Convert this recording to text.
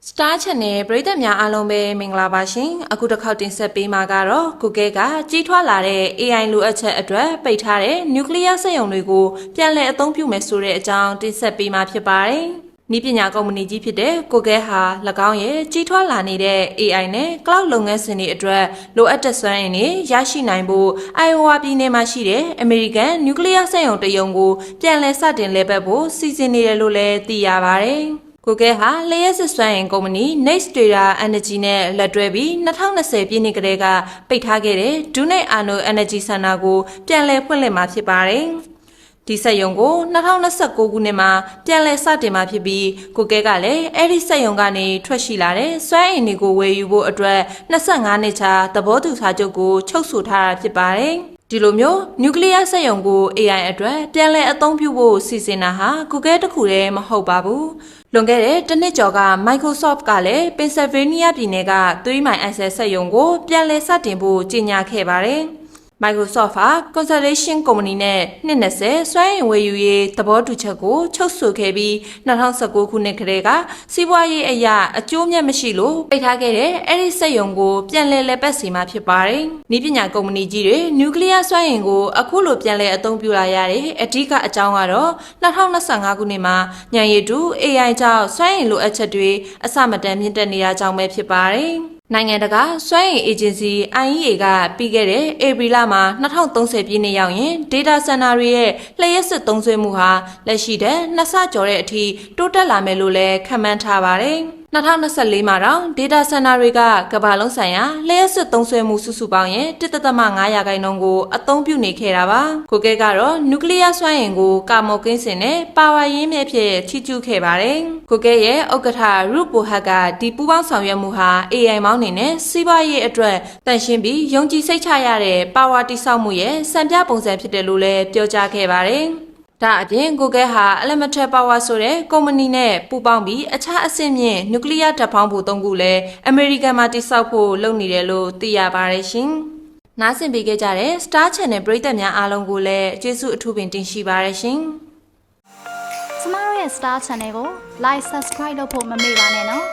Star Channel ပရိသတ်များအားလုံးပဲမင်္ဂလာပါရှင်အခုတစ်ခေါက်တင်ဆက်ပေးမှာကတော့ Google ကကြီးထွားလာတဲ့ AI လိုအပ်ချက်အတွက်ပိတ်ထားတဲ့ nuclear စက်ရုံတွေကိုပြန်လည်အသုံးပြုမယ်ဆိုတဲ့အကြောင်းတင်ဆက်ပေးမှာဖြစ်ပါတယ်နီးပညာကုမ္ပဏီကြီးဖြစ်တဲ့ Google ဟာ၎င်းရဲ့ကြီးထွားလာနေတဲ့ AI နဲ့ Cloud လုပ်ငန်းစဉ်တွေအတွက်လိုအပ်တဲ့စွမ်းအင်တွေရရှိနိုင်ဖို့ Iowa ပြည်နယ်မှာရှိတဲ့ American Nuclear စက်ရုံတစ်ရုံကိုပြန်လည်စတင်လဲပတ်ဖို့စီစဉ်နေတယ်လို့လည်းသိရပါတယ်။ Google ဟာလျှက်စစ်စွမ်းအင်ကုမ္ပဏီ Next Data Energy နဲ့လက်တွဲပြီး2020ပြည့်နှစ်ကတည်းကပိတ်ထားခဲ့တဲ့ Dunet Arno Energy Center ကိုပြန်လည်ဖွင့်လှစ်မှာဖြစ်ပါတယ်။ဒီစက်ရုံကို2029ခုနှစ်မှာပြန်လည်စတင်မှာဖြစ်ပြီး Google ကလည်းအဲ့ဒီစက်ရုံကနေထွက်ရှိလာတဲ့စွမ်းအင်တွေကိုဝယ်ယူဖို့အတွက်25နှစ်ချာသဘောတူစာချုပ်ကိုချုပ်ဆိုထားတာဖြစ်ပါတယ်။ ဒီလိုမျိုးနျူကလ িয়ার စက်ရုံကို AI အတွက်ပြန်လည်အသုံးပြုဖို့စီစဉ်တာဟာ Google တခုတည်းမဟုတ်ပါဘူး။လွန်ခဲ့တဲ့တစ်နှစ်ကျော်က Microsoft ကလည်း Pennsylvania ပြည်နယ်က3မိုင် access စက်ရုံကိုပြန်လည်စတင်ဖို့ကြေညာခဲ့ပါတယ်။ Microsoft ဟာ Constellation ကုမ္ပဏီနဲ့2020စွမ်းအင်ဝယ်ယူရေးသဘောတူချက်ကိုချုပ်ဆိုခဲ့ပြီး2019ခုနှစ်ကတည်းကစီးပွားရေးအရာအကျိုးမြတ်မရှိလို့ပိတ်ထားခဲ့တဲ့အဲ့ဒီစက်ရုံကိုပြန်လည်လက်ပတ်စီမှာဖြစ်ပါတယ်။ဤပညာကုမ္ပဏီကြီးတွေနျူကလ িয়ার စွမ်းအင်ကိုအခုလိုပြန်လည်အသုံးပြုလာရတဲ့အဓိကအကြောင်းကတော့2025ခုနှစ်မှာညံရည်တူ AI ကြောင့်စွမ်းအင်လိုအပ်ချက်တွေအစမတန်မြင့်တက်နေတာကြောင့်ပဲဖြစ်ပါတယ်။ နိုင်ငံတကာစွမ်းအင်အေဂျင်စီ IEA ကပြီးခဲ့တဲ့ဧပြီလမှာ2030ပြည့်နှစ်ရောက်ရင် data center တွေရဲ့လျှက်စစ်သုံးစွဲမှုဟာလက်ရှိတဲ့နှစ်ဆကျော်တဲ့အထိတိုးတက်လာမယ်လို့လည်းခန့်မှန်းထားပါတယ်။ 2024မှာတော့ data center တွေကကမ္ဘာလုံးဆိုင်ရာလျှက်စစ်သုံးစွဲမှုစုစုပေါင်းရဲ့1.5ရာခိုင်နှုန်းကိုအသုံးပြုနေခဲ့တာပါ။ Google ကတော့နျူကလ িয়ার စွမ်းအင်ကိုကာမော်ကင်းစင်နဲ့ပါဝါရင်းမြစ်ဖြစ်ချီးကျူးခဲ့ပါတယ်။ Google ရဲ့ဥက္ကဋ္ဌ Ruth Pohat ကဒီပူးပေါင်းဆောင်ရွက်မှုဟာ AI မောင်းနေနဲ့စီးပွားရေးအတွက်တန်ရှင်းပြီးယုံကြည်စိတ်ချရတဲ့ပါဝါတိစောက်မှုရဲ့စံပြပုံစံဖြစ်တယ်လို့လည်းပြောကြားခဲ့ပါတယ်။ ဒါအပြင် Google ဟာ Elemental Power ဆိုတဲ့ကုမ္ပဏီနဲ့ပူးပေါင်းပြီးအခြားအဆင့်မြင့်နျူကလ িয়ার ဓာတ်ဖောင်းဖို့သုံးခုလည်းအမေရိကန်မှာတိစောက်ဖို့လုပ်နေတယ်လို့သိရပါတယ်ရှင်။နားဆင်ပေးခဲ့ကြတဲ့ Star Channel ပရိသတ်များအားလုံးကိုလည်းကျေးဇူးအထူးပင်တင်ရှိပါရရှင်။ကျမတို့ရဲ့ Star Channel ကို Like Subscribe လုပ်ဖို့မမေ့ပါနဲ့နော်